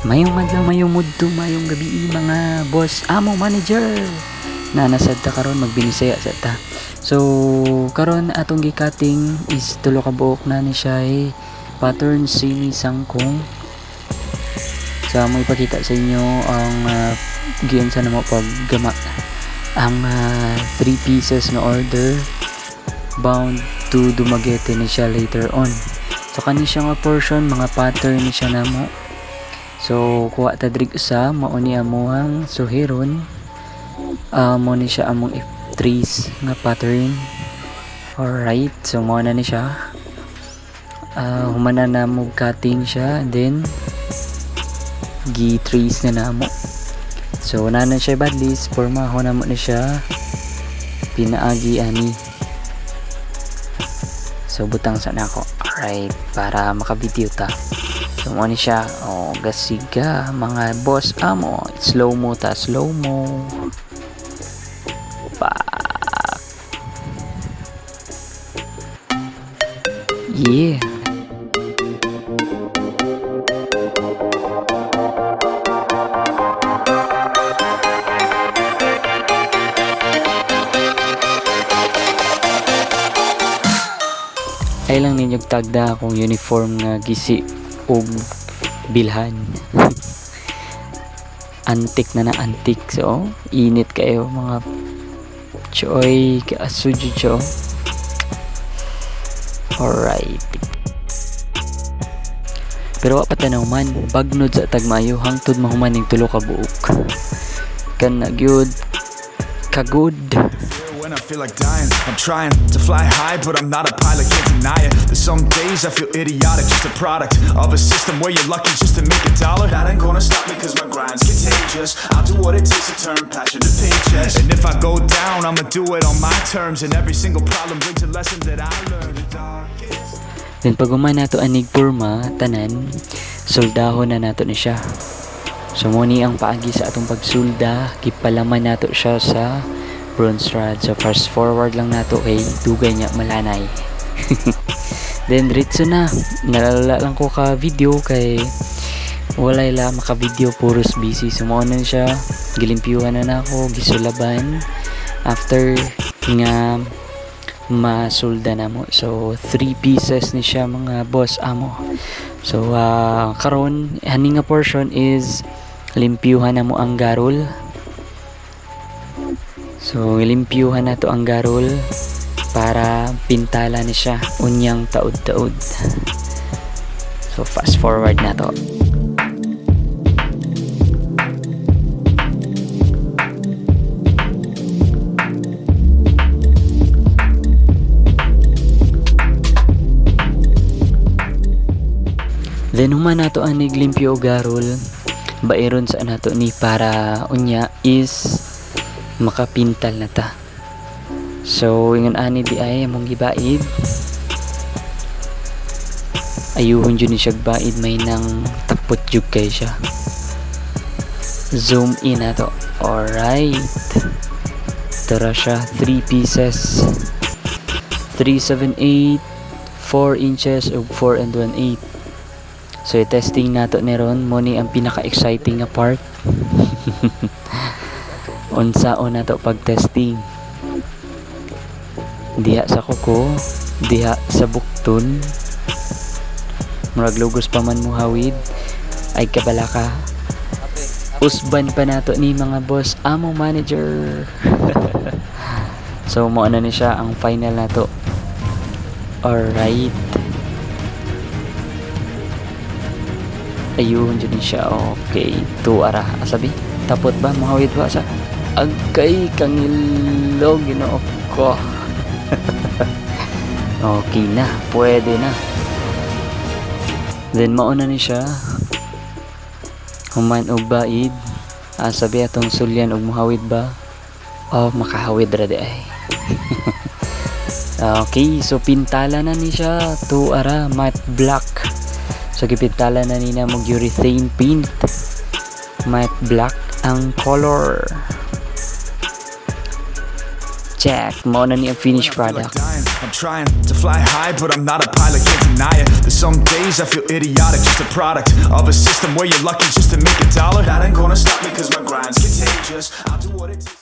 Mayong madlaw, mayong mudto, mayong gabi mga boss, amo manager na nasad ta karon magbinisaya sa ta. So karon atong gikating is tulo ka buok na ni siya eh, pattern sini sangkong. So mo ipakita sa inyo ang uh, giyan sa namo paggama ang uh, three pieces na order bound to Dumaguete ni siya later on. So kani siya nga portion mga pattern ni siya namo So, kuha ta drig usa mao ni amuhang suhiron. Uh, mo ni siya among trees nga pattern. Alright, so mo na ni siya. Uh, humana na mo cutting siya then gi trees na namo. So, na na siya badlis pormaho na mo ni siya pinaagi ani. So, butang sa nako. Alright, para maka-video ta. So mo ni siya, oh, gasiga mga boss amo, slow mo ta, slow mo. Pa. Yeah. ay lang ninyog tagda akong uniform nga gisi og bilhan. Antik na na antik so init kayo mga choy kaasuji cho. Alright. Pero wa patanaw man bagnod sa tagmayo hangtod mahumaning tulo ka buok. Kan nagyud kagud When I feel like dying, I'm trying to fly high, but I'm not a pilot, can't deny it. There's some days I feel idiotic, just a product of a system where you're lucky just to make a dollar. That ain't gonna stop me, cause my grind's contagious. I'll do what it takes to turn passion to paychecks. And if I go down, I'ma do it on my terms. And every single problem brings a lesson that I learned. Then pag umay nato anig purma, tanan, soldahon na nato ni siya. So muni ang paagi sa atong pagsulda, gipalaman nato siya sa bronze rod. So fast forward lang nato kay dugay niya malanay. Then ritso na, nalala lang ko ka video kay walay la maka video puros busy. Na siya, gilimpyuhan na nako, gisulaban after nga masulda na mo. So, three pieces ni siya mga boss amo. So, uh, karon hani nga portion is limpyuhan na mo ang garol. So, limpyuhan na to ang garol para pintala ni siya unyang taod-taod. So, fast forward na to. Then human nato ang niglimpyo og garol bairon sa nato ni para unya is makapintal na ta. So ingon ani di ay among gibaid. Ayuhon jud ni siya baid may nang tapot jud kay siya. Zoom in na to. Alright. Tara siya 3 pieces. 378 4 inches ug 4 and 1 8 So, i-testing nato ni mo ni ang pinaka-exciting nga part. Unsaon nato pag-testing. Diha sa kuko, diha sa bukton. Murag lugos pa man mo hawid, ay kabala ka. Usban pa nato ni mga boss, amo manager. so, mo na ni siya ang final nato. Alright. ayun dyan siya okay to ara asabi tapot ba mahawid ba sa agkay kangilog ginoo. Ko. Okay na pwede na. Then mauna ni siya. Human og baid. Asabi atong sulyan og mahawid ba? Oh makahawid ra di ay. Okay so pintala na ni siya. To ara matte black. So gipintala na nina mag urethane paint. Matte black ang color. Check mo na ni finished feel like product. I'm trying to fly high, but I'm not a pilot, can't deny it. There's some days I feel idiotic, just a product of a system where you're lucky just to make a dollar. That ain't gonna stop me, cause my grind's contagious. I'll do what it takes.